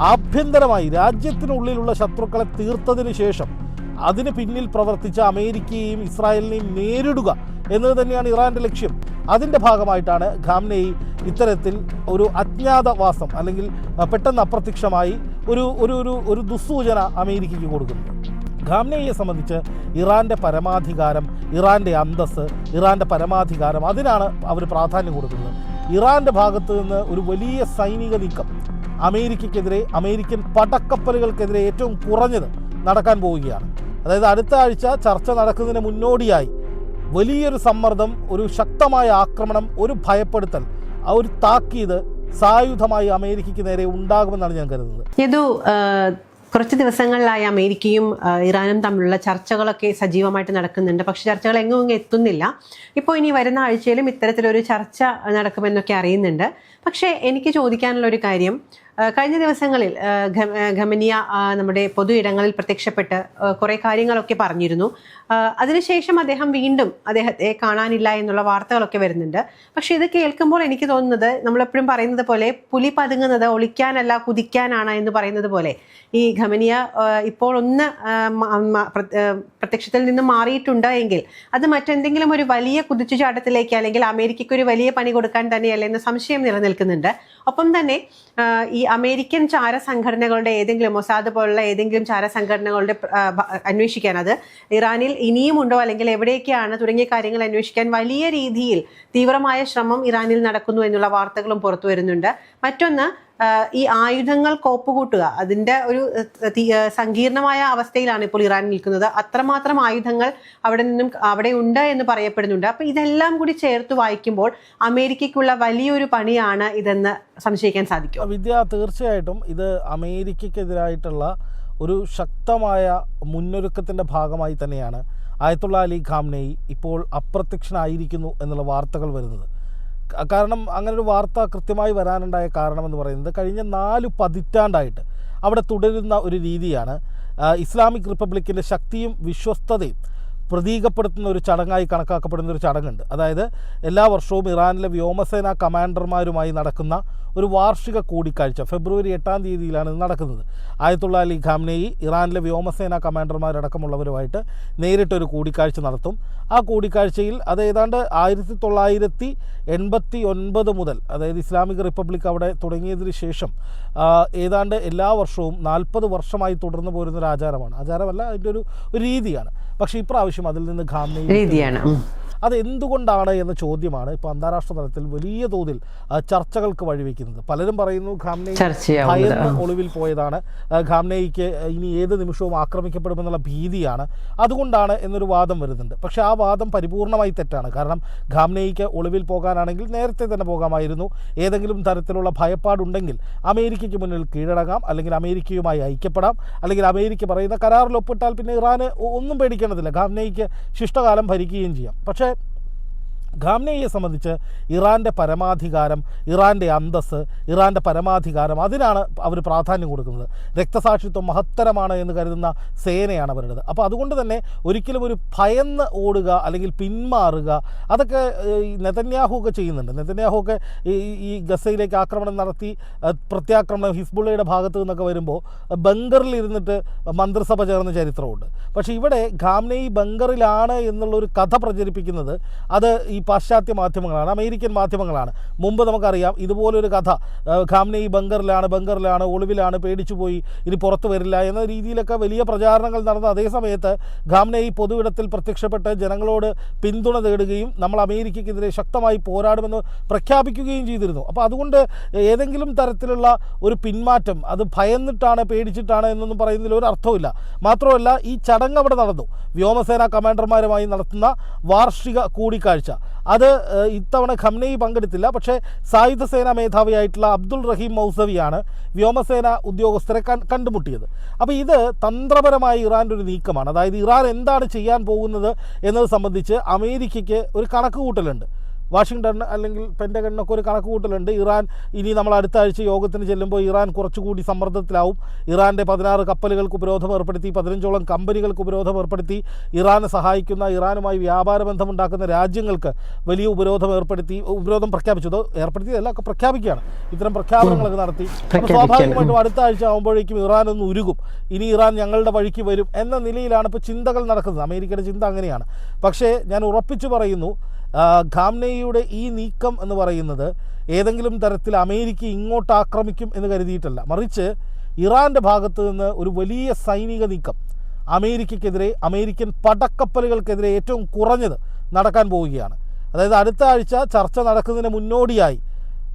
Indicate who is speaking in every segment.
Speaker 1: ആഭ്യന്തരമായി രാജ്യത്തിനുള്ളിലുള്ള ശത്രുക്കളെ തീർത്തതിന് ശേഷം അതിന് പിന്നിൽ പ്രവർത്തിച്ച അമേരിക്കയെയും ഇസ്രായേലിനെയും നേരിടുക എന്നത് തന്നെയാണ് ഇറാന്റെ ലക്ഷ്യം. അതിന്റെ ഭാഗമായിട്ടാണ് ഖാംനെയി ഇത്തരത്തിൽ ഒരു അജ്ഞാതവാസം അല്ലെങ്കിൽ പെട്ടെന്ന് അപ്രത്യക്ഷമായി ഒരു ഒരു ഒരു ഒരു ദുസ്സൂചന അമേരിക്കയ്ക്ക് കൊടുക്കുന്നത്. ഖാംനെയെ സംബന്ധിച്ച് ഇറാന്റെ പരമാധികാരം ഇറാന്റെ അന്തസ് ഇറാന്റെ പരമാധികാരം അതിനാണ് അവർ പ്രാധാന്യം കൊടുക്കുന്നത്. ഇറാന്റെ ഭാഗത്ത് നിന്ന് ഒരു വലിയ സൈനിക നീക്കം അമേരിക്കയ്ക്കെതിരെ അമേരിക്കൻ പടക്കപ്പലുകൾക്കെതിരെ ഏറ്റവും കുറഞ്ഞത് നടക്കാൻ പോവുകയാണ്. അതായത് അടുത്ത ആഴ്ച ചർച്ച നടക്കുന്നതിന് മുന്നോടിയായി വലിയൊരു സമ്മർദ്ദം ഒരു ശക്തമായ ആക്രമണം ഒരു ഭയപ്പെടുത്തൽ ആ ഒരു താക്കീത് സായുധമായി അമേരിക്കയ്ക്ക് നേരെ ഉണ്ടാകുമെന്നാണ് ഞാൻ കരുതുന്നത്.
Speaker 2: യദു കുറച്ച് ദിവസങ്ങളിലായി അമേരിക്കയും ഇറാനും തമ്മിലുള്ള ചർച്ചകളൊക്കെ സജീവമായിട്ട് നടക്കുന്നുണ്ട്. പക്ഷെ ചർച്ചകൾ എങ്ങും ഇങ്ങ് എത്തുന്നില്ല. ഇപ്പോൾ ഇനി വരുന്ന ആഴ്ചയിലും ഇത്തരത്തിലൊരു ചർച്ച നടക്കുമെന്നൊക്കെ അറിയുന്നുണ്ട്. പക്ഷേ എനിക്ക് ചോദിക്കാനുള്ള ഒരു കാര്യം കഴിഞ്ഞ ദിവസങ്ങളിൽ ഖമനിയ നമ്മുടെ പൊതു ഇടങ്ങളിൽ പ്രത്യക്ഷപ്പെട്ട് കുറെ കാര്യങ്ങളൊക്കെ പറഞ്ഞിരുന്നു. അതിനുശേഷം അദ്ദേഹം വീണ്ടും അദ്ദേഹത്തെ കാണാനില്ല എന്നുള്ള വാർത്തകളൊക്കെ വരുന്നുണ്ട്. പക്ഷെ ഇത് കേൾക്കുമ്പോൾ എനിക്ക് തോന്നുന്നത് നമ്മളെപ്പോഴും പറയുന്നത് പോലെ പുലി പതുങ്ങുന്നത് ഒളിക്കാനല്ല കുതിക്കാനാണ് എന്ന് പറയുന്നത് പോലെ. ഈ ഖമനിയ ഇപ്പോൾ ഒന്ന് പ്രത്യക്ഷത്തിൽ നിന്ന് മാറിയിട്ടുണ്ട് എങ്കിൽ അത് മറ്റെന്തെങ്കിലും ഒരു വലിയ കുതിച്ചുചാട്ടത്തിലേക്ക് അല്ലെങ്കിൽ അമേരിക്കയ്ക്ക് ഒരു വലിയ പണി കൊടുക്കാൻ തന്നെയല്ലേ എന്ന സംശയം നിലനിൽക്കുന്നുണ്ട്. ഒപ്പം തന്നെ ഈ അമേരിക്കൻ ചാര സംഘടനകളുടെ ഏതെങ്കിലും മൊസാദ് പോലുള്ള ഏതെങ്കിലും ചാര സംഘടനകളുടെ അന്വേഷിക്കാൻ അത് ഇറാനിൽ ഇനിയും ഉണ്ടോ അല്ലെങ്കിൽ എവിടെയൊക്കെയാണ് തുടങ്ങിയ കാര്യങ്ങൾ അന്വേഷിക്കാൻ വലിയ രീതിയിൽ തീവ്രമായ ശ്രമം ഇറാനിൽ നടക്കുന്നു എന്നുള്ള വാർത്തകളും പുറത്തു വരുന്നുണ്ട്. മറ്റൊന്ന് ഈ ആയുധങ്ങൾ കോപ്പുകൂട്ടുക. അതിന്റെ ഒരു സങ്കീർണമായ അവസ്ഥയിലാണ് ഇപ്പോൾ ഇറാൻ നിൽക്കുന്നത്. അത്രമാത്രം ആയുധങ്ങൾ അവിടെ നിന്നും അവിടെ ഉണ്ട് എന്ന് പറയപ്പെടുന്നുണ്ട്. അപ്പൊ ഇതെല്ലാം കൂടി ചേർത്ത് വായിക്കുമ്പോൾ അമേരിക്കയ്ക്കുള്ള വലിയൊരു പണിയാണ് ഇതെന്ന് സംശയിക്കാൻ സാധിക്കും.
Speaker 1: വിദ്യ തീർച്ചയായിട്ടും ഇത് അമേരിക്കക്കെതിരായിട്ടുള്ള ഒരു ശക്തമായ മുന്നൊരുക്കത്തിന്റെ ഭാഗമായി തന്നെയാണ്. ആയത്തുള്ള അലി ഖാംനെയി ഇപ്പോൾ അപ്രത്യക്ഷനായിരിക്കുന്നു എന്നുള്ള വാർത്തകൾ വരുന്നത്. കാരണം അങ്ങനെ ഒരു വാർത്ത കൃത്യമായി വരാനുണ്ടായ കാരണമെന്ന് പറയുന്നത് കഴിഞ്ഞ നാല് പതിറ്റാണ്ടായിട്ട് അവിടെ തുടരുന്ന ഒരു രീതിയാണ് ഇസ്ലാമിക് റിപ്പബ്ലിക്കിന്റെ ശക്തിയും വിശ്വസ്തതയും. പ്രതീകപ്പെടുത്തുന്ന ഒരു ചടങ്ങായി കണക്കാക്കപ്പെടുന്ന ഒരു ചടങ്ങുണ്ട്. അതായത് എല്ലാ വർഷവും ഇറാനിലെ വ്യോമസേന കമാൻഡർമാരുമായി നടക്കുന്ന ഒരു വാർഷിക കൂടിക്കാഴ്ച ഫെബ്രുവരി എട്ടാം തീയതിയിലാണ് ഇത് നടക്കുന്നത്. ആയത്തുള്ള അലി ഖാംനെയി ഇറാനിലെ വ്യോമസേന കമാൻഡർമാരടക്കമുള്ളവരുമായിട്ട് നേരിട്ടൊരു കൂടിക്കാഴ്ച നടത്തും. ആ കൂടിക്കാഴ്ചയിൽ അത് ഏതാണ്ട് ആയിരത്തി തൊള്ളായിരത്തി എൺപത്തി ഒൻപത് മുതൽ അതായത് ഇസ്ലാമിക് റിപ്പബ്ലിക് അവിടെ തുടങ്ങിയതിന് ശേഷം ഏതാണ്ട് എല്ലാ വർഷവും നാൽപ്പത് വർഷമായി തുടർന്നു പോരുന്ന ഒരു ആചാരമാണ്. ആചാരമല്ല അതിന്റെ ഒരു രീതിയാണ്. പക്ഷേ ഇപ്രാവശ്യം അതിൽ നിന്ന് ഖാംനെയി
Speaker 2: രീതിയാണ്. ഉം.
Speaker 1: അത് എന്തുകൊണ്ടാണ് എന്ന ചോദ്യമാണ് ഇപ്പോൾ അന്താരാഷ്ട്ര തലത്തിൽ വലിയ തോതിൽ ചർച്ചകൾക്ക് വഴിവെക്കുന്നത്. പലരും പറയുന്നു
Speaker 2: ഖാംനെ
Speaker 1: ഭയന്ന് ഒളിവിൽ പോയതാണ്. ഖാംനെയ്ക്ക് ഇനി ഏത് നിമിഷവും ആക്രമിക്കപ്പെടുമെന്നുള്ള ഭീതിയാണ്. അതുകൊണ്ടാണ് എന്നൊരു വാദം വരുന്നുണ്ട്. പക്ഷേ ആ വാദം പരിപൂർണമായി തെറ്റാണ്. കാരണം ഖാംനെയ്ക്ക് ഒളിവിൽ പോകാനാണെങ്കിൽ നേരത്തെ തന്നെ പോകാമായിരുന്നു. ഏതെങ്കിലും തരത്തിലുള്ള ഭയപ്പാടുണ്ടെങ്കിൽ അമേരിക്കയ്ക്ക് മുന്നിൽ കീഴടങ്ങാം. അല്ലെങ്കിൽ അമേരിക്കയുമായി ഐക്യപ്പെടാം. അല്ലെങ്കിൽ അമേരിക്ക പറയുന്ന കരാറിൽ ഒപ്പിട്ടാൽ പിന്നെ ഇറാന് ഒന്നും പേടിക്കേണ്ടതില്ല. ഖാംനെയ്ക്ക് ശിഷ്ടകാലം ഭരിക്കുകയും ചെയ്യാം. പക്ഷേ ഖാംനെയെ സംബന്ധിച്ച് ഇറാന്റെ പരമാധികാരം ഇറാന്റെ അന്തസ് ഇറാന്റെ പരമാധികാരം അതിനാണ് അവർ പ്രാധാന്യം കൊടുക്കുന്നത്. രക്തസാക്ഷിത്വം മഹത്തരമാണ് എന്ന് കരുതുന്ന സേനയാണ് അവരുടേത്. അപ്പോൾ അതുകൊണ്ട് തന്നെ ഒരിക്കലും ഒരു ഭയന്ന് ഓടുക അല്ലെങ്കിൽ പിന്മാറുക അതൊക്കെ നെതന്യാഹു ഒക്കെ ചെയ്യുന്നുണ്ട്. നെതന്യാഹു ഒക്കെ ഈ ഗസയിലേക്ക് ആക്രമണം നടത്തി പ്രത്യാക്രമണം ഹിസ്ബുള്ളയുടെ ഭാഗത്തു നിന്നൊക്കെ വരുമ്പോൾ ബങ്കറിൽ ഇരുന്നിട്ട് മന്ത്രിസഭ ചേർന്ന ചരിത്രമുണ്ട്. പക്ഷേ ഇവിടെ ഖാംനെയി ബങ്കറിലാണ് എന്നുള്ള ഒരു കഥ പ്രചരിപ്പിക്കുന്നത്. അത് ഈ പാശ്ചാത്യ മാധ്യമങ്ങളാണ് അമേരിക്കൻ മാധ്യമങ്ങളാണ്. മുമ്പ് നമുക്കറിയാം ഇതുപോലൊരു കഥ ഖാംനെ ഈ ബങ്കറിലാണ് ബങ്കറിലാണ് ഒളിവിലാണ് പേടിച്ചു പോയി ഇനി പുറത്തു വരില്ല എന്ന രീതിയിലൊക്കെ വലിയ പ്രചാരണങ്ങൾ നടന്ന അതേ സമയത്ത് ഖാംനെയി പൊതുവിടത്തിൽ പ്രത്യക്ഷപ്പെട്ട് ജനങ്ങളോട് പിന്തുണ തേടുകയും നമ്മൾ അമേരിക്കയ്ക്കെതിരെ ശക്തമായി പോരാടുമെന്ന് പ്രഖ്യാപിക്കുകയും ചെയ്തിരുന്നു. അപ്പോൾ അതുകൊണ്ട് ഏതെങ്കിലും തരത്തിലുള്ള ഒരു പിന്മാറ്റം അത് ഭയന്നിട്ടാണ് പേടിച്ചിട്ടാണ് എന്നൊന്നും പറയുന്നതിൽ ഒരു അർത്ഥമില്ല മാത്രമല്ല ഈ ചടങ്ങ് അവിടെ നടന്നു. വ്യോമസേന കമാൻഡർമാരുമായി നടത്തുന്ന വാർഷിക കൂടിക്കാഴ്ച. അത് ഇത്തവണ ഖംനെയി പങ്കെടുത്തില്ല. പക്ഷേ സായുധ സേനാ മേധാവിയായിട്ടുള്ള അബ്ദുൾ റഹീം മൗസവിയാണ് വ്യോമസേന ഉദ്യോഗസ്ഥരെ കണ്ടുമുട്ടിയത്. അപ്പോൾ ഇത് തന്ത്രപരമായി ഇറാന്റെ ഒരു നീക്കമാണ്. അതായത് ഇറാൻ എന്താണ് ചെയ്യാൻ പോകുന്നത് എന്നത് സംബന്ധിച്ച് അമേരിക്കയ്ക്ക് ഒരു കണക്ക് കൂട്ടലുണ്ട് വാഷിങ്ടൺ അല്ലെങ്കിൽ പെന്റഗണിനൊക്കെ ഒരു കണക്ക് കൂട്ടലുണ്ട് ഇറാൻ ഇനി നമ്മൾ അടുത്ത ആഴ്ച യോഗത്തിന് ചെല്ലുമ്പോൾ ഇറാൻ കുറച്ചുകൂടി സമ്മർദ്ദത്തിലാവും. ഇറാന്റെ പതിനാറ് കപ്പലുകൾക്ക് ഉപരോധം ഏർപ്പെടുത്തി പതിനഞ്ചോളം കമ്പനികൾക്ക് ഉപരോധം ഏർപ്പെടുത്തി ഇറാനെ സഹായിക്കുന്ന ഇറാനുമായി വ്യാപാര ബന്ധമുണ്ടാക്കുന്ന രാജ്യങ്ങൾക്ക് വലിയ ഉപരോധം ഏർപ്പെടുത്തി ഉപരോധം പ്രഖ്യാപിച്ചു. അത് ഏർപ്പെടുത്തിയതല്ല ഒക്കെ പ്രഖ്യാപിക്കുകയാണ്. ഇത്തരം പ്രഖ്യാപനങ്ങളൊക്കെ നടത്തി. സ്വാഭാവികമായിട്ടും അടുത്ത ആഴ്ച ആകുമ്പോഴേക്കും ഇറാൻ ഒന്ന് ഉരുകും. ഇനി ഇറാൻ ഞങ്ങളുടെ വഴിക്ക് വരും എന്ന നിലയിലാണ് ഇപ്പോൾ ചിന്തകൾ നടക്കുന്നത്. അമേരിക്കയുടെ ചിന്ത അങ്ങനെയാണ്. പക്ഷേ ഞാൻ ഉറപ്പിച്ചു പറയുന്നു ഖാംനെയുടെ ഈ നീക്കം എന്ന് പറയുന്നത് ഏതെങ്കിലും തരത്തിൽ അമേരിക്ക ഇങ്ങോട്ട് ആക്രമിക്കും എന്ന് കരുതിയിട്ടല്ല. മറിച്ച് ഇറാന്റെ ഭാഗത്ത് നിന്ന് ഒരു വലിയ സൈനിക നീക്കം അമേരിക്കക്കെതിരെ അമേരിക്കൻ പടക്കപ്പലുകൾക്കെതിരെ ഏറ്റവും കുറഞ്ഞത് നടക്കാൻ പോവുകയാണ്. അതായത് അടുത്ത ആഴ്ച ചർച്ച നടക്കുന്നതിന് മുന്നോടിയായി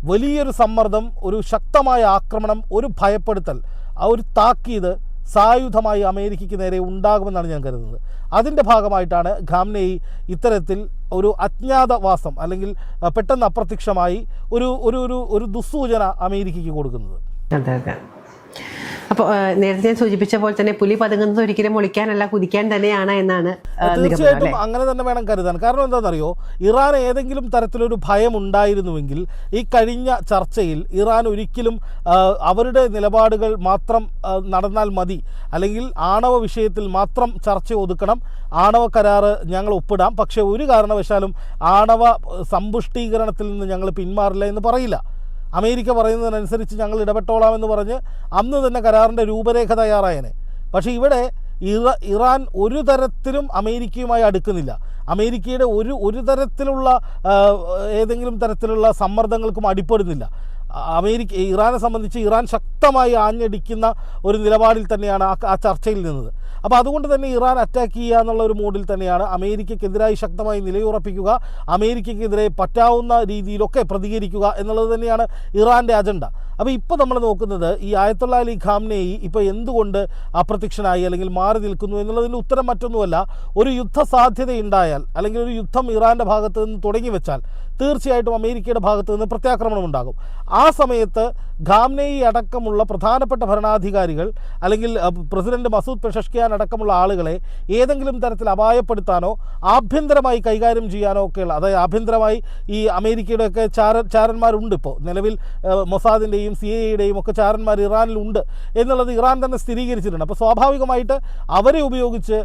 Speaker 1: വലിയൊരു സമ്മർദ്ദം ഒരു ശക്തമായ ആക്രമണം ഒരു ഭയപ്പെടുത്തൽ ആ ഒരു താക്കീത് സായുധമായി അമേരിക്കയ്ക്ക് നേരെ ഉണ്ടാകുമെന്നാണ് ഞാൻ കരുതുന്നത്. അതിന്റെ ഭാഗമായിട്ടാണ് ഖാംനെയി ഇത്തരത്തിൽ ഒരു അജ്ഞാതവാസം അല്ലെങ്കിൽ പെട്ടെന്ന് അപ്രത്യക്ഷമായി ഒരു ഒരു ഒരു ദുസ്സൂചന അമേരിക്കയ്ക്ക് കൊടുക്കുന്നത്.
Speaker 2: അപ്പോൾ നേരത്തെ ഞാൻ സൂചിപ്പിച്ച പോലെ തന്നെ പുലി പതുങ്ങുന്നത് ഒരിക്കലും ഒളിക്കാനല്ല കുതിക്കാൻ തന്നെയാണ് എന്നാണ്
Speaker 1: തീർച്ചയായിട്ടും അങ്ങനെ തന്നെ വേണം കരുതാൻ. കാരണം എന്താണെന്നറിയോ? ഇറാൻ ഏതെങ്കിലും തരത്തിലൊരു ഭയം ഉണ്ടായിരുന്നുവെങ്കിൽ ഈ കഴിഞ്ഞ ചർച്ചയിൽ ഇറാൻ ഒരിക്കലും അവരുടെ നിലപാടുകൾ മാത്രം നടന്നാൽ മതി അല്ലെങ്കിൽ ആണവ വിഷയത്തിൽ മാത്രം ചർച്ച ഒതുക്കണം. ആണവ കരാറ് ഞങ്ങൾ ഒപ്പിടാം. പക്ഷേ ഒരു കാരണവശാലും ആണവ സമ്പുഷ്ടീകരണത്തിൽ നിന്ന് ഞങ്ങൾ പിന്മാറില്ല എന്ന് പറയില്ല. അമേരിക്ക പറയുന്നതിനനുസരിച്ച് ഞങ്ങൾ ഇടപെട്ടോളാമെന്ന് പറഞ്ഞ് അന്ന് തന്നെ കരാറിന്റെ രൂപരേഖ തയ്യാറായനെ. പക്ഷേ ഇവിടെ ഇറ ഇറാൻ ഒരു തരത്തിലും അമേരിക്കയുമായി അടുക്കുന്നില്ല. അമേരിക്കയുടെ ഒരു ഒരു തരത്തിലുള്ള ഏതെങ്കിലും തരത്തിലുള്ള സമ്മർദ്ദങ്ങൾക്കും അടിപ്പെടുന്നില്ല. അമേരിക്ക ഇറാനെ സംബന്ധിച്ച് ഇറാൻ ശക്തമായി ആഞ്ഞടിക്കുന്ന ഒരു നിലപാടിൽ തന്നെയാണ് ആ ചർച്ചയിൽ നിന്നത്. അപ്പോൾ അതുകൊണ്ട് തന്നെ ഇറാൻ അറ്റാക്ക് ചെയ്യുക എന്നുള്ള ഒരു മോഡിൽ തന്നെയാണ്. അമേരിക്കക്കെതിരായി ശക്തമായി നിലയുറപ്പിക്കുക അമേരിക്കക്കെതിരെ പറ്റാവുന്ന രീതിയിലൊക്കെ പ്രതികരിക്കുക എന്നുള്ളത് തന്നെയാണ് ഇറാന്റെ അജണ്ട അപ്പോൾ ഇപ്പോൾ നമ്മൾ നോക്കുന്നത് ഈ ആയത്തുള്ള അലി ഖാംനെയി ഇപ്പോൾ എന്തുകൊണ്ട് അപ്രത്യക്ഷനായി അല്ലെങ്കിൽ മാറി നിൽക്കുന്നു എന്നുള്ളതിന്റെ ഉത്തരം മറ്റൊന്നുമല്ല. ഒരു യുദ്ധ സാധ്യതയുണ്ടായാൽ അല്ലെങ്കിൽ ഒരു യുദ്ധം ഇറാന്റെ ഭാഗത്ത് നിന്ന് തുടങ്ങി വെച്ചാൽ തീർച്ചയായിട്ടും അമേരിക്കയുടെ ഭാഗത്ത് നിന്ന് പ്രത്യാക്രമണം ഉണ്ടാകും. ആ സമയത്ത് ഖാംനെയി അടക്കമുള്ള പ്രധാനപ്പെട്ട ഭരണാധികാരികൾ അല്ലെങ്കിൽ പ്രസിഡന്റ് മസൂദ് പെഷഷ്കിയാൻ അടക്കമുള്ള ആളുകളെ ഏതെങ്കിലും തരത്തിൽ അപായപ്പെടുത്താനോ ആഭ്യന്തരമായി കൈകാര്യം ചെയ്യാനോ ഒക്കെയുള്ള അതായത് ആഭ്യന്തരമായി ഈ അമേരിക്കയുടെയൊക്കെ ചാര ചാരന്മാരുണ്ട് ഇപ്പോൾ നിലവിൽ മൊസാദിന്റെയും സി എയുടെയും ഒക്കെ ചാരന്മാർ ഇറാനിലുണ്ട് എന്നുള്ളത് ഇറാൻ തന്നെ സ്ഥിരീകരിച്ചിട്ടുണ്ട്. അപ്പോൾ സ്വാഭാവികമായിട്ട് അവരെ ഉപയോഗിച്ച്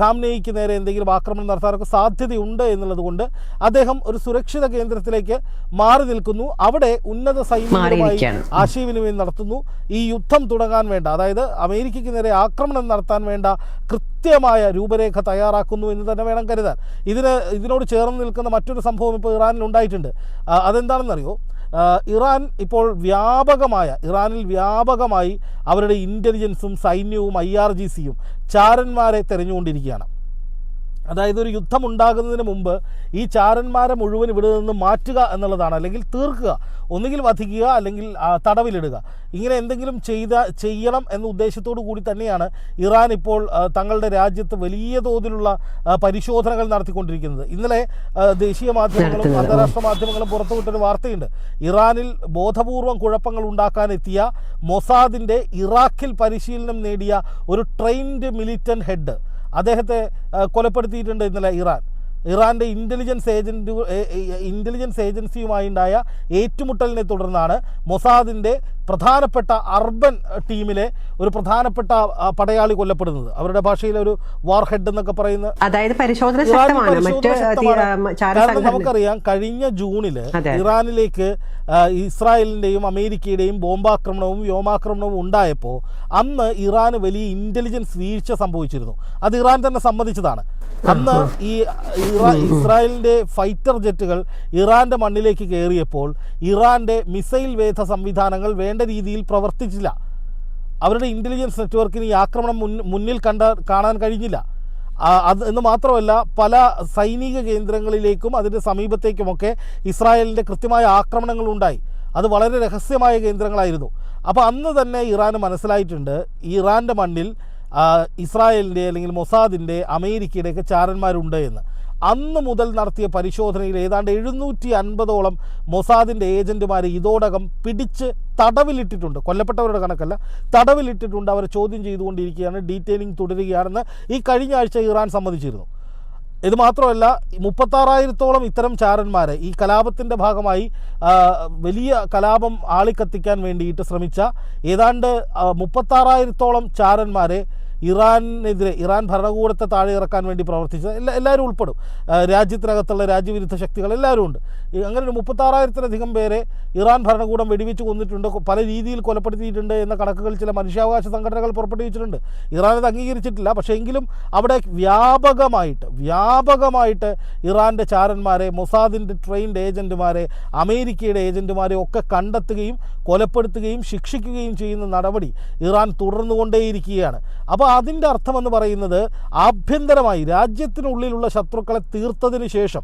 Speaker 1: ഖാംനെയ്ക്ക് നേരെ എന്തെങ്കിലും ആക്രമണം നടത്താനൊക്കെ സാധ്യതയുണ്ട് എന്നുള്ളത് കൊണ്ട് അദ്ദേഹം ഒരു സുരക്ഷിത കേന്ദ്രത്തിലേക്ക് മാറി നിൽക്കുന്നു. അവിടെ ഉന്നത സൈനികരുമായി. ആശയവിനിമയം നടത്തുന്നു. ഈ യുദ്ധം തുടങ്ങാൻ വേണ്ട അതായത് അമേരിക്കയ്ക്ക് നേരെ ആക്രമണം നടത്താൻ വേണ്ട കൃത്യമായ രൂപരേഖ തയ്യാറാക്കുന്നു എന്ന് തന്നെ വേണം കരുതാൻ. ഇതിന് ഇതിനോട് ചേർന്ന് നിൽക്കുന്ന മറ്റൊരു സംഭവം ഇപ്പോൾ ഇറാനിൽ ഉണ്ടായിട്ടുണ്ട്. അതെന്താണെന്നറിയോ? ഇറാൻ ഇപ്പോൾ വ്യാപകമായ ഇറാനിൽ വ്യാപകമായി അവരുടെ ഇന്റലിജൻസും സൈന്യവും ഐ ആർ ജി സിയും ചാരന്മാരെ തെരഞ്ഞുകൊണ്ടിരിക്കുകയാണ്. അതായത് ഒരു യുദ്ധം ഉണ്ടാകുന്നതിന് മുമ്പ് ഈ ചാരന്മാരെ മുഴുവൻ ഇവിടെ നിന്ന് മാറ്റുക എന്നുള്ളതാണ്. അല്ലെങ്കിൽ തീർക്കുക. ഒന്നുകിൽ വധിക്കുക അല്ലെങ്കിൽ തടവിലിടുക. ഇങ്ങനെ എന്തെങ്കിലും ചെയ്ത ചെയ്യണം എന്ന ഉദ്ദേശത്തോടു കൂടി തന്നെയാണ് ഇറാൻ ഇപ്പോൾ തങ്ങളുടെ രാജ്യത്ത് വലിയ തോതിലുള്ള പരിശോധനകൾ നടത്തിക്കൊണ്ടിരിക്കുന്നത്. ഇന്നലെ ദേശീയ മാധ്യമങ്ങളും അന്താരാഷ്ട്ര മാധ്യമങ്ങളും പുറത്തുവിട്ടൊരു വാർത്തയുണ്ട്. ഇറാനിൽ ബോധപൂർവം കുഴപ്പങ്ങൾ ഉണ്ടാക്കാനെത്തിയ മൊസാദിന്റെ ഇറാഖിൽ പരിശീലനം നേടിയ ഒരു ട്രെയിൻഡ് മിലിറ്റൻ ഹെഡ് അദ്ദേഹത്തെ കൊലപ്പെടുത്തിയിട്ടുണ്ട് ഇന്നലെ ഇറാൻ. ഇറാന്റെ ഇന്റലിജൻസ് ഏജന്റ് ഇന്റലിജൻസ് ഏജൻസിയുമായി ഉണ്ടായ ഏറ്റുമുട്ടലിനെ തുടർന്നാണ് മൊസാദിന്റെ പ്രധാനപ്പെട്ട അർബൻ ടീമിലെ ഒരു പ്രധാനപ്പെട്ട പടയാളി കൊല്ലപ്പെടുന്നത്. അവരുടെ ഭാഷയിൽ ഒരു വാർ ഹെഡ് എന്നൊക്കെ പറയുന്ന
Speaker 2: അതായത് പരിശോധന
Speaker 1: കാരണം നമുക്കറിയാം കഴിഞ്ഞ ജൂണിൽ ഇറാനിലേക്ക് ഇസ്രായേലിന്റെയും അമേരിക്കയുടെയും ബോംബാക്രമണവും വ്യോമാക്രമണവും ഉണ്ടായപ്പോൾ അന്ന് ഇറാന് വലിയ ഇന്റലിജൻസ് വീഴ്ച സംഭവിച്ചിരുന്നു. അത് ഇറാൻ തന്നെ സമ്മതിച്ചതാണ്. അന്ന് ഈ ഇറാ ഇസ്രായേലിന്റെ ഫൈറ്റർ ജെറ്റുകൾ ഇറാന്റെ മണ്ണിലേക്ക് കയറിയപ്പോൾ ഇറാന്റെ മിസൈൽ വേധ സംവിധാനങ്ങൾ വേണ്ട രീതിയിൽ പ്രവർത്തിച്ചില്ല. അവരുടെ ഇന്റലിജൻസ് നെറ്റ്വർക്കിന് ഈ ആക്രമണം മുന്നിൽ കണ്ട കാണാൻ കഴിഞ്ഞില്ല. അത് എന്ന് മാത്രമല്ല പല സൈനിക കേന്ദ്രങ്ങളിലേക്കും അതിന്റെ സമീപത്തേക്കുമൊക്കെ ഇസ്രായേലിന്റെ കൃത്യമായ ആക്രമണങ്ങൾ ഉണ്ടായി. അത് വളരെ രഹസ്യമായ കേന്ദ്രങ്ങളായിരുന്നു. അപ്പോൾ അന്ന് തന്നെ ഇറാൻ മനസ്സിലായിട്ടുണ്ട് ഇറാന്റെ മണ്ണിൽ ഇസ്രായേലിന്റെ അല്ലെങ്കിൽ മൊസാദിന്റെ അമേരിക്കയുടെയൊക്കെ ചാരന്മാരുണ്ട് എന്ന്. അന്ന് മുതൽ നടത്തിയ പരിശോധനയിൽ ഏതാണ്ട് എഴുന്നൂറ്റി അൻപതോളം മൊസാദിന്റെ ഏജന്റുമാരെ ഇതോടകം പിടിച്ച് തടവിലിട്ടിട്ടുണ്ട്. കൊല്ലപ്പെട്ടവരുടെ കണക്കല്ല തടവിലിട്ടിട്ടുണ്ട്. അവരെ ചോദ്യം ചെയ്തുകൊണ്ടിരിക്കുകയാണ് ഡീറ്റെയിലിംഗ് തുടരുകയാണെന്ന് ഈ കഴിഞ്ഞ ആഴ്ച ഇറാൻ സമ്മതിച്ചിരുന്നു. ഇത് മാത്രമല്ല മുപ്പത്താറായിരത്തോളം ഇത്തരം ചാരന്മാരെ ഈ കലാപത്തിന്റെ ഭാഗമായി വലിയ കലാപം ആളിക്കത്തിക്കാൻ വേണ്ടിയിട്ട് ശ്രമിച്ച ഏതാണ്ട് മുപ്പത്താറായിരത്തോളം ചാരന്മാരെ ഇറാനെതിരെ ഇറാൻ ഭരണകൂടത്തെ താഴെ ഇറക്കാൻ വേണ്ടി പ്രവർത്തിച്ചത് എല്ലാ എല്ലാവരും ഉൾപ്പെടും. രാജ്യത്തിനകത്തുള്ള രാജ്യവിരുദ്ധ ശക്തികൾ എല്ലാവരും ഉണ്ട്. അങ്ങനെ ഒരു മുപ്പത്താറായിരത്തിലധികം പേരെ ഇറാൻ ഭരണകൂടം വെടിവെച്ച് കൊന്നിട്ടുണ്ട് പല രീതിയിൽ കൊലപ്പെടുത്തിയിട്ടുണ്ട് എന്ന കണക്കുകൾ ചില മനുഷ്യാവകാശ സംഘടനകൾ പുറപ്പെടുവിച്ചിട്ടുണ്ട്. ഇറാൻ അത് അംഗീകരിച്ചിട്ടില്ല പക്ഷേ എങ്കിലും അവിടെ വ്യാപകമായിട്ട് വ്യാപകമായിട്ട് ഇറാന്റെ ചാരന്മാരെ മൊസാദിന്റെ ട്രെയിൻഡ് ഏജന്റുമാരെ അമേരിക്കയുടെ ഏജന്റുമാരെ ഒക്കെ കണ്ടെത്തുകയും കൊലപ്പെടുത്തുകയും ശിക്ഷിക്കുകയും ചെയ്യുന്ന നടപടി ഇറാൻ തുടർന്നുകൊണ്ടേയിരിക്കുകയാണ്. അപ്പോൾ അതിന്റെ അർത്ഥമെന്ന് പറയുന്നത് ആഭ്യന്തരമായി രാജ്യത്തിനുള്ളിലുള്ള ശത്രുക്കളെ തീർത്തതിന് ശേഷം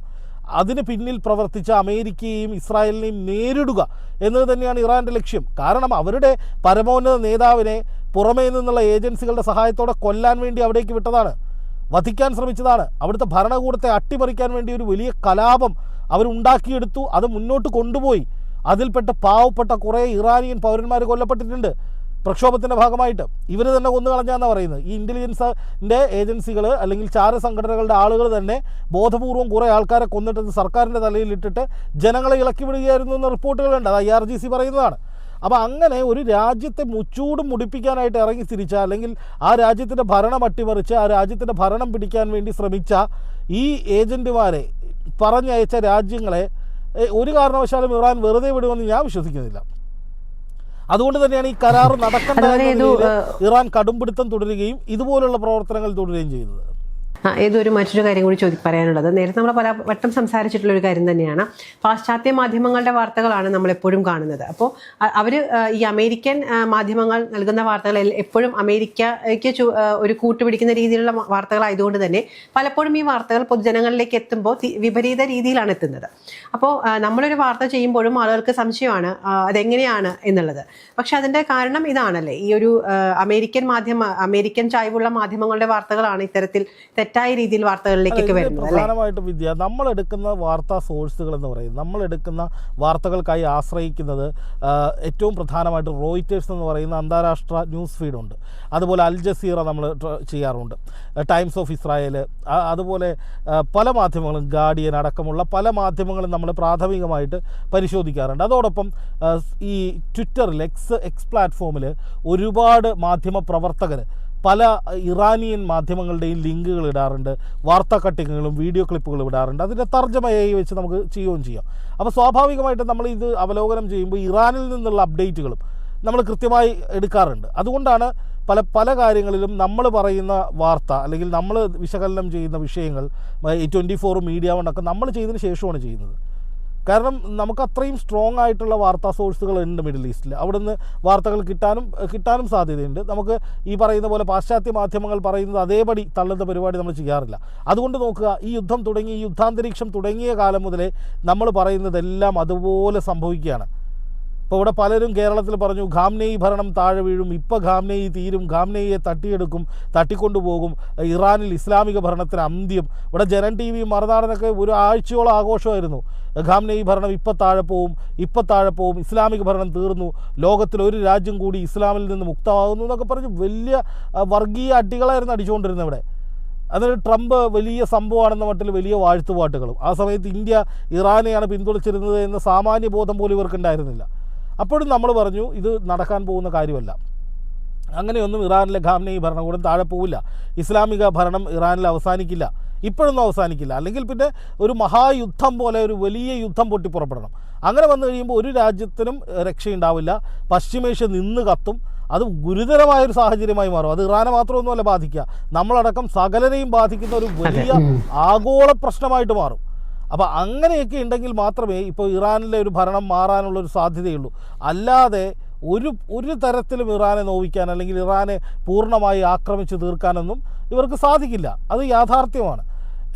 Speaker 1: അതിന് പിന്നിൽ പ്രവർത്തിച്ച അമേരിക്കയെയും ഇസ്രായേലിനെയും നേരിടുക എന്നത് തന്നെയാണ് ഇറാന്റെ ലക്ഷ്യം. കാരണം അവരുടെ പരമോന്നത നേതാവിനെ പുറമേ നിന്നുള്ള ഏജൻസികളുടെ സഹായത്തോടെ കൊല്ലാൻ വേണ്ടി അവിടേക്ക് വിട്ടതാണ്. വധിക്കാൻ ശ്രമിച്ചതാണ്. അവിടുത്തെ ഭരണകൂടത്തെ അട്ടിമറിക്കാൻ വേണ്ടി ഒരു വലിയ കലാപം അവരുണ്ടാക്കിയെടുത്തു അത് മുന്നോട്ട് കൊണ്ടുപോയി. അതിൽപ്പെട്ട പാവപ്പെട്ട കുറേ ഇറാനിയൻ പൗരന്മാർ കൊല്ലപ്പെട്ടിട്ടുണ്ട്. പ്രക്ഷോഭത്തിന്റെ ഭാഗമായിട്ട് ഇവർ തന്നെ കൊന്നു കളഞ്ഞാന്നാണ് പറയുന്നത്. ഈ ഇന്റലിജൻസിന്റെ ഏജൻസികൾ അല്ലെങ്കിൽ ചാര സംഘടനകളുടെ ആളുകൾ തന്നെ ബോധപൂർവം കുറേ ആൾക്കാരെ കൊന്നിട്ട് സർക്കാരിന്റെ തലയിലിട്ടിട്ട് ജനങ്ങളെ ഇളക്കി വിടുകയായിരുന്നു എന്ന റിപ്പോർട്ടുകളുണ്ട് അത് ഐ ആർ ജി സി പറയുന്നതാണ്. അപ്പോൾ അങ്ങനെ ഒരു രാജ്യത്തെ മുച്ചൂടും മുടിപ്പിക്കാനായിട്ട് ഇറങ്ങി തിരിച്ച അല്ലെങ്കിൽ ആ രാജ്യത്തിന്റെ ഭരണം അട്ടിമറിച്ച് ആ രാജ്യത്തിന്റെ ഭരണം പിടിക്കാൻ വേണ്ടി ശ്രമിച്ച ഈ ഏജന്റുമാരെ പറഞ്ഞയച്ച രാജ്യങ്ങളെ ഒരു കാരണവശാലും ഇറാൻ വെറുതെ വിടുമെന്ന് ഞാൻ വിശ്വസിക്കുന്നില്ല. അതുകൊണ്ട് തന്നെയാണ് ഈ കരാർ നടക്കേണ്ട
Speaker 2: അതുപോലെ
Speaker 1: എന്ന
Speaker 2: ഇത്,
Speaker 1: നിലയിൽ ഇറാൻ കടുംപിടുത്തം തുടരുകയും ഇതുപോലുള്ള പ്രവർത്തനങ്ങൾ തുടരുകയും ചെയ്തത്.
Speaker 2: ആ, ഏതൊരു മറ്റൊരു കാര്യം കൂടി ചോദി പറയാനുള്ളത്. നേരത്തെ നമ്മൾ പല വട്ടം സംസാരിച്ചിട്ടുള്ള ഒരു കാര്യം തന്നെയാണ്. പാശ്ചാത്യ മാധ്യമങ്ങളുടെ വാർത്തകളാണ് നമ്മൾ എപ്പോഴും കാണുന്നത് അപ്പോൾ അവർ ഈ അമേരിക്കൻ മാധ്യമങ്ങൾ നൽകുന്ന വാർത്തകളിൽ എപ്പോഴും അമേരിക്കയ്ക്ക് ഒരു കൂട്ടുപിടിക്കുന്ന രീതിയിലുള്ള വാർത്തകളായതുകൊണ്ട് തന്നെ പലപ്പോഴും ഈ വാർത്തകൾ പൊതുജനങ്ങളിലേക്ക് എത്തുമ്പോൾ വിപരീത രീതിയിലാണ് എത്തുന്നത്. അപ്പോൾ നമ്മളൊരു വാർത്ത ചെയ്യുമ്പോഴും ആളുകൾക്ക് സംശയമാണ് അതെങ്ങനെയാണ് എന്നുള്ളത്. പക്ഷെ അതിന്റെ കാരണം ഇതാണല്ലേ? ഈ ഒരു അമേരിക്കൻ മാധ്യമ അമേരിക്കൻ ചായ്വുള്ള മാധ്യമങ്ങളുടെ വാർത്തകളാണ് ഇത്തരത്തിൽ തെറ്റായ രീതിയിൽ വാർത്തകളിലേക്കൊക്കെ വരുന്നത്
Speaker 1: പ്രധാനമായിട്ടും വിദ്യ നമ്മൾ എടുക്കുന്ന വാർത്താ സോഴ്സുകൾ എന്ന് പറയുന്നത് നമ്മൾ എടുക്കുന്ന വാർത്തകൾക്കായി ആശ്രയിക്കുന്നത് ഏറ്റവും പ്രധാനമായിട്ട് റോയിറ്റേഴ്സ് എന്ന് പറയുന്ന അന്താരാഷ്ട്ര ന്യൂസ് ഫീഡുണ്ട്. അതുപോലെ അൽ ജസീറ നമ്മൾ ചെയ്യാറുണ്ട്. ടൈംസ് ഓഫ് ഇസ്രായേൽ അതുപോലെ പല മാധ്യമങ്ങളും ഗാർഡിയൻ അടക്കമുള്ള പല മാധ്യമങ്ങളും നമ്മൾ പ്രാഥമികമായിട്ട് പരിശോധിക്കാറുണ്ട്. അതോടൊപ്പം ഈ ട്വിറ്ററിൽ എക്സ് എക്സ് പ്ലാറ്റ്ഫോമിൽ ഒരുപാട് മാധ്യമ പ്രവർത്തകർ പല ഇറാനിയൻ മാധ്യമങ്ങളുടെയും ലിങ്കുകൾ ഇടാറുണ്ട് വാർത്താ കട്ടിങ്ങുകളും വീഡിയോ ക്ലിപ്പുകളും ഇടാറുണ്ട്. അതിന്റെ തർജമയായി വെച്ച് നമുക്ക് ചെയ്യുകയും ചെയ്യാം. അപ്പോൾ സ്വാഭാവികമായിട്ടും നമ്മൾ ഇത് അവലോകനം ചെയ്യുമ്പോൾ ഇറാനിൽ നിന്നുള്ള അപ്ഡേറ്റുകളും നമ്മൾ കൃത്യമായി എടുക്കാറുണ്ട്. അതുകൊണ്ടാണ് പല പല കാര്യങ്ങളിലും നമ്മൾ പറയുന്ന വാർത്ത അല്ലെങ്കിൽ നമ്മൾ വിശകലനം ചെയ്യുന്ന വിഷയങ്ങൾ ഈ ട്വന്റി ഫോർ മീഡിയ കൊണ്ടൊക്കെ നമ്മൾ ചെയ്തതിന് ശേഷമാണ് ചെയ്യുന്നത്. കാരണം നമുക്ക് അത്രയും സ്ട്രോങ് ആയിട്ടുള്ള വാർത്താ സോഴ്സുകൾ ഉണ്ട് മിഡിൽ ഈസ്റ്റിൽ അവിടുന്ന് വാർത്തകൾ കിട്ടാനും കിട്ടാനും സാധ്യതയുണ്ട്. നമുക്ക് ഈ പറയുന്ന പോലെ പാശ്ചാത്യ മാധ്യമങ്ങൾ പറയുന്നത് അതേപടി തള്ളുന്ന പരിപാടി നമ്മൾ ചെയ്യാറില്ല. അതുകൊണ്ട് നോക്കുക ഈ യുദ്ധം തുടങ്ങി ഈ യുദ്ധാന്തരീക്ഷം തുടങ്ങിയ കാലം മുതലേ നമ്മൾ പറയുന്നതെല്ലാം അതുപോലെ സംഭവിക്കുകയാണ്. ഇപ്പോൾ ഇവിടെ പലരും കേരളത്തിൽ പറഞ്ഞു ഖാംനെയ് ഭരണം താഴെ വീഴും. ഇപ്പോൾ ഖാംനെയ് തീരും. ഖാംനെയിയെ തട്ടിയെടുക്കും തട്ടിക്കൊണ്ടുപോകും ഇറാനിൽ ഇസ്ലാമിക ഭരണത്തിന് അന്ത്യം. ഇവിടെ ജനൻ ടി വി മറുനാടനൊക്കെ ഒരു ആഴ്ചയോളം ആഘോഷമായിരുന്നു. ഖാംനെയ് ഭരണം ഇപ്പം താഴെ പോവും ഇപ്പം താഴെ പോവും ഇസ്ലാമിക ഭരണം തീർന്നു ലോകത്തിൽ ഒരു രാജ്യം കൂടി ഇസ്ലാമിൽ നിന്ന് മുക്തമാകുന്നു എന്നൊക്കെ പറഞ്ഞ് വലിയ വർഗീയ അടികളായിരുന്നു അടിച്ചുകൊണ്ടിരുന്നത് ഇവിടെ. അതൊരു ട്രംപ് വലിയ സംഭവമാണെന്ന മട്ടിൽ വലിയ വാഴ്ത്തുപാട്ടുകളും. ആ സമയത്ത് ഇന്ത്യ ഇറാനെയാണ് പിന്തുണച്ചിരുന്നത് എന്ന സാമാന്യ ബോധം പോലും ഇവർക്ക് ഉണ്ടായിരുന്നില്ല അപ്പോഴും നമ്മൾ പറഞ്ഞു ഇത് നടക്കാൻ പോകുന്ന കാര്യമല്ല. അങ്ങനെയൊന്നും ഇറാനിലെ ഖാംനെയി ഭരണകൂടം താഴെ പോവില്ല. ഇസ്ലാമിക ഭരണം ഇറാനിൽ അവസാനിക്കില്ല. ഇപ്പോഴൊന്നും അവസാനിക്കില്ല. അല്ലെങ്കിൽ പിന്നെ ഒരു മഹായുദ്ധം പോലെ ഒരു വലിയ യുദ്ധം പൊട്ടിപ്പുറപ്പെടണം അങ്ങനെ വന്നു കഴിയുമ്പോൾ ഒരു രാജ്യത്തിനും രക്ഷയുണ്ടാവില്ല. പശ്ചിമേഷ്യ നിന്ന് കത്തും. അത് ഗുരുതരമായൊരു സാഹചര്യമായി മാറും. അത് ഇറാനെ മാത്രമൊന്നുമല്ല ബാധിക്കുക. നമ്മളടക്കം സകലരെയും ബാധിക്കുന്ന ഒരു വലിയ ആഗോള പ്രശ്നമായിട്ട് മാറും. അപ്പോൾ അങ്ങനെയൊക്കെ ഉണ്ടെങ്കിൽ മാത്രമേ ഇപ്പോൾ ഇറാനിലെ ഒരു ഭരണം മാറാനുള്ള ഒരു സാധ്യതയുള്ളൂ. അല്ലാതെ ഒരു ഒരു തരത്തിലും ഇറാനെ നോവിക്കാൻ അല്ലെങ്കിൽ ഇറാനെ പൂർണമായി ആക്രമിച്ച് തീർക്കാനൊന്നും ഇവർക്ക് സാധിക്കില്ല. അത് യാഥാർത്ഥ്യമാണ്.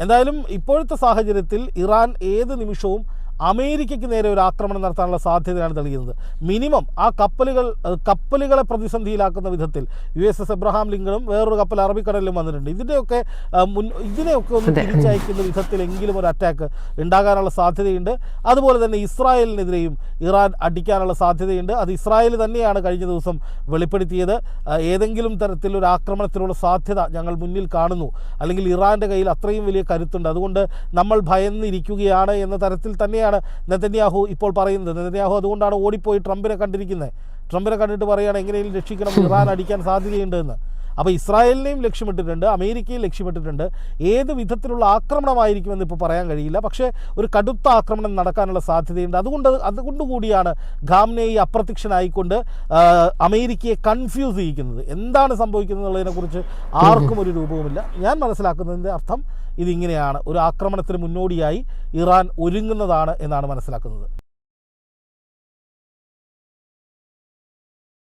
Speaker 1: എന്തായാലും ഇപ്പോഴത്തെ സാഹചര്യത്തിൽ ഇറാൻ ഏത് നിമിഷവും അമേരിക്കയ്ക്ക് നേരെ ഒരു ആക്രമണം നടത്താനുള്ള സാധ്യതയാണ് തെളിയുന്നത്. മിനിമം ആ കപ്പലുകൾ കപ്പലുകളെ പ്രതിസന്ധിയിലാക്കുന്ന വിധത്തിൽ യു എസ് എസ് എബ്രഹാം ലിങ്കണും വേറൊരു കപ്പൽ അറബിക്കടലിലും വന്നിട്ടുണ്ട്. ഇതിന്റെയൊക്കെ മുൻ ഇതിനെയൊക്കെ ഒന്ന് തിരിച്ചയക്കുന്ന വിധത്തിലെങ്കിലും ഒരു അറ്റാക്ക് ഉണ്ടാകാനുള്ള സാധ്യതയുണ്ട്. അതുപോലെ തന്നെ ഇസ്രായേലിനെതിരെയും ഇറാൻ അടിക്കാനുള്ള സാധ്യതയുണ്ട്. അത് ഇസ്രായേൽ തന്നെയാണ് കഴിഞ്ഞ ദിവസം വെളിപ്പെടുത്തിയത്. ഏതെങ്കിലും തരത്തിലൊരു ആക്രമണത്തിനുള്ള സാധ്യത ഞങ്ങൾ മുന്നിൽ കാണുന്നു. അല്ലെങ്കിൽ ഇറാന്റെ കയ്യിൽ അത്രയും വലിയ കരുത്തുണ്ട്. അതുകൊണ്ട് നമ്മൾ ഭയന്നിരിക്കുകയാണ് എന്ന തരത്തിൽ തന്നെയാണ് നെതന്യാഹു ഇപ്പോൾ പറയുന്നത്. നെതന്യാഹു അതുകൊണ്ടാണ് ഓടിപ്പോയി ട്രംപിനെ കണ്ടിരിക്കുന്നത്. ട്രംപിനെ കണ്ടിട്ട് പറയുകയാണ് എങ്ങനെയും രക്ഷിക്കണം ഇറാൻ അടിക്കാൻ സാധ്യതയുണ്ട് എന്ന് അപ്പോൾ ഇസ്രായേലിനെയും ലക്ഷ്യമിട്ടിട്ടുണ്ട് അമേരിക്കയും ലക്ഷ്യമിട്ടിട്ടുണ്ട്. ഏത് വിധത്തിലുള്ള ആക്രമണമായിരിക്കുമെന്ന് ഇപ്പോൾ പറയാൻ കഴിയില്ല. പക്ഷേ ഒരു കടുത്ത ആക്രമണം നടക്കാനുള്ള സാധ്യതയുണ്ട്. അതുകൊണ്ട് അതുകൊണ്ടുകൂടിയാണ് ഈ അപ്രത്യക്ഷനായിക്കൊണ്ട് അമേരിക്കയെ കൺഫ്യൂസ് ചെയ്യിക്കുന്നത്. എന്താണ് സംഭവിക്കുന്നത് എന്നുള്ളതിനെക്കുറിച്ച് ആർക്കും ഒരു രൂപവുമില്ല. ഞാൻ മനസ്സിലാക്കുന്നതിന്റെ അർത്ഥം ഇതിങ്ങനെയാണ്. ഒരു ആക്രമണത്തിന് മുന്നോടിയായി ഇറാൻ ഒരുങ്ങുന്നതാണ് എന്നാണ് മനസ്സിലാക്കുന്നത്.